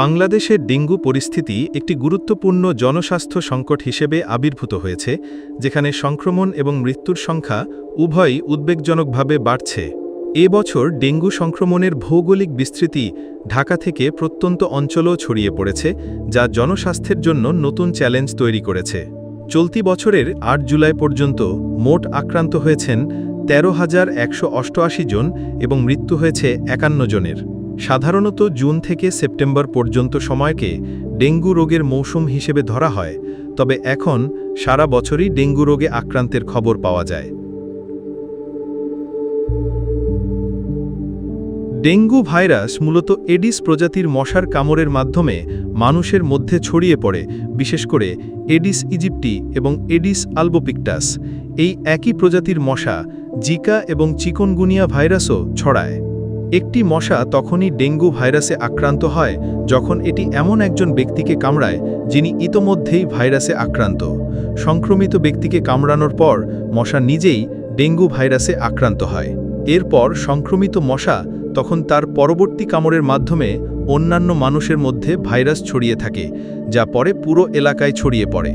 বাংলাদেশের ডেঙ্গু পরিস্থিতি একটি গুরুত্বপূর্ণ জনস্বাস্থ্য সংকট হিসেবে আবির্ভূত হয়েছে, যেখানে সংক্রমণ এবং মৃত্যুর সংখ্যা উভয়ই উদ্বেগজনকভাবে বাড়ছে। এ বছর ডেঙ্গু সংক্রমণের ভৌগোলিক বিস্তৃতি ঢাকা থেকে প্রত্যন্ত অঞ্চলও ছড়িয়ে পড়েছে, যা জনস্বাস্থ্যের জন্য নতুন চ্যালেঞ্জ তৈরি করেছে। চলতি বছরের আট জুলাই পর্যন্ত মোট আক্রান্ত হয়েছেন তেরো হাজার একশো জন এবং মৃত্যু হয়েছে একান্ন জনের। সাধারণত জুন থেকে সেপ্টেম্বর পর্যন্ত সময়কে ডেঙ্গু রোগের মৌসুম হিসেবে ধরা হয়, তবে এখন সারা বছরই ডেঙ্গু রোগে আক্রান্তের খবর পাওয়া যায়। ডেঙ্গু ভাইরাস মূলত এডিস প্রজাতির মশার কামড়ের মাধ্যমে মানুষের মধ্যে ছড়িয়ে পড়ে, বিশেষ করে এডিস ইজিপ্টি এবং এডিস আলবোপিকটাস। এই একই প্রজাতির মশা, জিকা এবং চিকনগুনিয়া ভাইরাসও ছড়ায়। একটি মশা তখনই ডেঙ্গু ভাইরাসে আক্রান্ত হয়, যখন এটি এমন একজন ব্যক্তিকে কামড়ায়, যিনি ইতোমধ্যেই ভাইরাসে আক্রান্ত। সংক্রমিত ব্যক্তিকে কামড়ানোর পর, মশা নিজেই ডেঙ্গু ভাইরাসে আক্রান্ত হয়। এরপর সংক্রমিত মশা তখন তার পরবর্তী কামড়ের মাধ্যমে অন্যান্য মানুষের মধ্যে ভাইরাস ছড়িয়ে থাকে, যা পরে পুরো এলাকায় ছড়িয়ে পড়ে।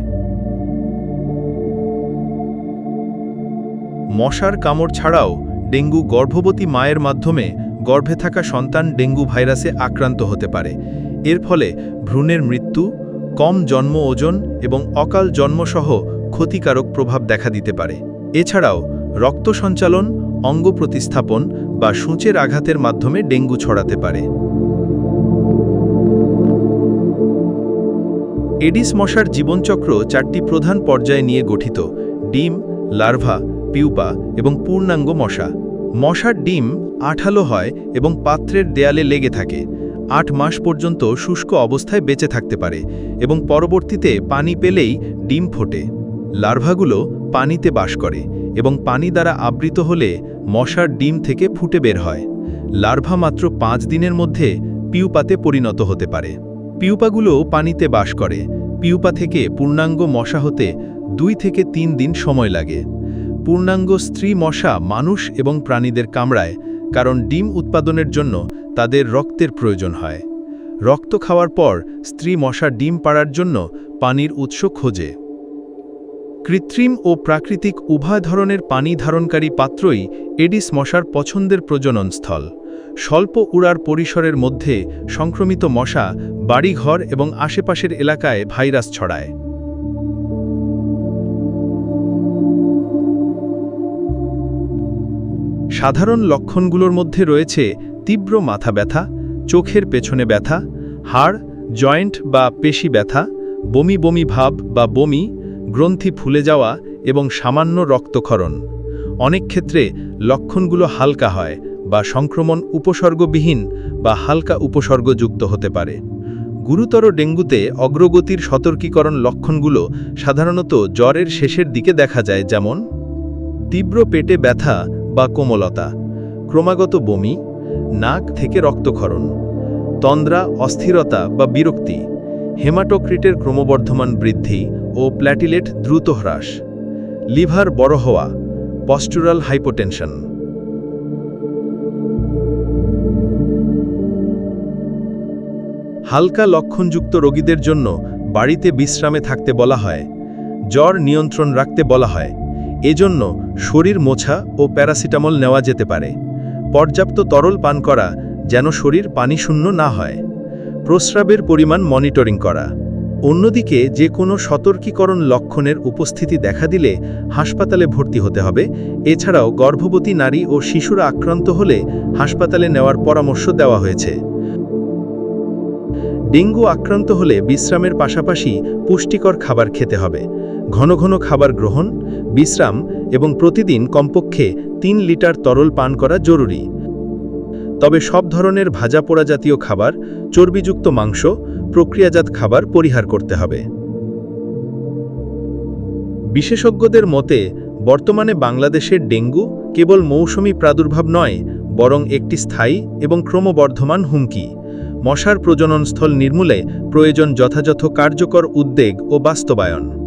মশার কামড় ছাড়াও ডেঙ্গু গর্ভবতী মায়ের মাধ্যমে গর্ভে থাকা সন্তান ডেঙ্গু ভাইরাসে আক্রান্ত হতে পারে। এর ফলে ভ্রূণের মৃত্যু, কম জন্ম ওজন এবং অকাল জন্মসহ ক্ষতিকারক প্রভাব দেখা দিতে পারে। এছাড়াও, রক্ত সঞ্চালন, অঙ্গ প্রতিস্থাপন বা সূচের আঘাতের মাধ্যমে ডেঙ্গু ছড়াতে পারে। এডিস মশার জীবনচক্র চারটি প্রধান পর্যায়ে নিয়ে গঠিত। ডিম, লার্ভা, পিউপা এবং পূর্ণাঙ্গ মশা। মশার ডিম আঠালো হয় এবং পাত্রের দেয়ালে লেগে থাকে। আট মাস পর্যন্ত শুষ্ক অবস্থায় বেঁচে থাকতে পারে এবং পরবর্তীতে পানি পেলেই ডিম ফোটে। লার্ভাগুলো পানিতে বাস করে এবং পানি দ্বারা আবৃত হলে মশার ডিম থেকে ফুটে বের হয়। লার্ভা মাত্র পাঁচ দিনের মধ্যে পিউপাতে পরিণত হতে পারে। পিউপাগুলো পানিতে বাস করে। পিউপা থেকে পূর্ণাঙ্গ মশা হতে দুই থেকে তিন দিন সময় লাগে। পূর্ণাঙ্গ স্ত্রী মশা মানুষ এবং প্রাণীদের কামড়ায়, কারণ ডিম উৎপাদনের জন্য তাদের রক্তের প্রয়োজন হয়। রক্ত খাওয়ার পর স্ত্রী মশা ডিম পাড়ার জন্য পানির উৎস খোঁজে। কৃত্রিম ও প্রাকৃতিক উভয় ধরনের পানি ধারণকারী পাত্রই এডিস মশার পছন্দের প্রজনন স্থল স্বল্প উড়ার পরিসরের মধ্যে সংক্রমিত মশা বাড়িঘর এবং আশেপাশের এলাকায় ভাইরাস ছড়ায়। সাধারণ লক্ষণগুলোর মধ্যে রয়েছে তীব্র মাথা ব্যথা, চোখের পেছনে ব্যথা, হাড়, জয়েন্ট বা পেশি ব্যথা, বমি বমি ভাব বা বমি, গ্রন্থি ফুলে যাওয়া এবং সামান্য রক্তক্ষরণ। অনেক ক্ষেত্রে লক্ষণগুলো হালকা হয় বা সংক্রমণ উপসর্গবিহীন বা হালকা উপসর্গযুক্ত হতে পারে। গুরুতর ডেঙ্গুতে অগ্রগতির সতর্কীকরণ লক্ষণগুলো সাধারণত জ্বরের শেষের দিকে দেখা যায়, যেমন তীব্র পেটে ব্যথা বা কোমলতা, ক্রমাগত বমি, নাক থেকে রক্তক্ষরণ, তন্দ্রা, অস্থিরতা বা বিরক্তি, হেমাটোক্রিটের ক্রমবর্ধমান বৃদ্ধি ও প্ল্যাটিলেট দ্রুত হ্রাস, লিভার বড় হওয়া, পস্টুরাল হাইপোটেনশন। হালকা লক্ষণযুক্ত রোগীদের জন্য বাড়িতে বিশ্রামে থাকতে বলা হয়, জ্বর নিয়ন্ত্রণ রাখতে বলা হয়। এজন্য শরীর মোছা ও প্যারাসিটামল নেওয়া যেতে পারে। পর্যাপ্ত তরল পান করা যেন শরীর পানিশূন্য না হয়। প্রস্রাবের পরিমাণ মনিটরিং করা। অন্যদিকে যে কোনো সতর্কীকরণ লক্ষণের উপস্থিতি দেখা দিলে হাসপাতালে ভর্তি হতে হবে। এছাড়াও গর্ভবতী নারী ও শিশুরা আক্রান্ত হলে হাসপাতালে নেওয়ার পরামর্শ দেওয়া হয়েছে। ডেঙ্গু আক্রান্ত হলে বিশ্রামের পাশাপাশি পুষ্টিকর খাবার খেতে হবে। ঘন ঘন খাবার গ্রহণ, বিশ্রাম এবং প্রতিদিন কমপক্ষে তিন লিটার তরল পান করা জরুরি। তবে সব ধরনের ভাজা পোড়া জাতীয় খাবার, চর্বিযুক্ত মাংস, প্রক্রিয়াজাত খাবার পরিহার করতে হবে। বিশেষজ্ঞদের মতে, বর্তমানে বাংলাদেশের ডেঙ্গু কেবল মৌসুমি প্রাদুর্ভাব নয়, বরং একটি স্থায়ী এবং ক্রমবর্ধমান হুমকি। মশার প্রজননস্থল নির্মূলে প্রয়োজন যথাযথ কার্যকর উদ্বেগ ও বাস্তবায়ন।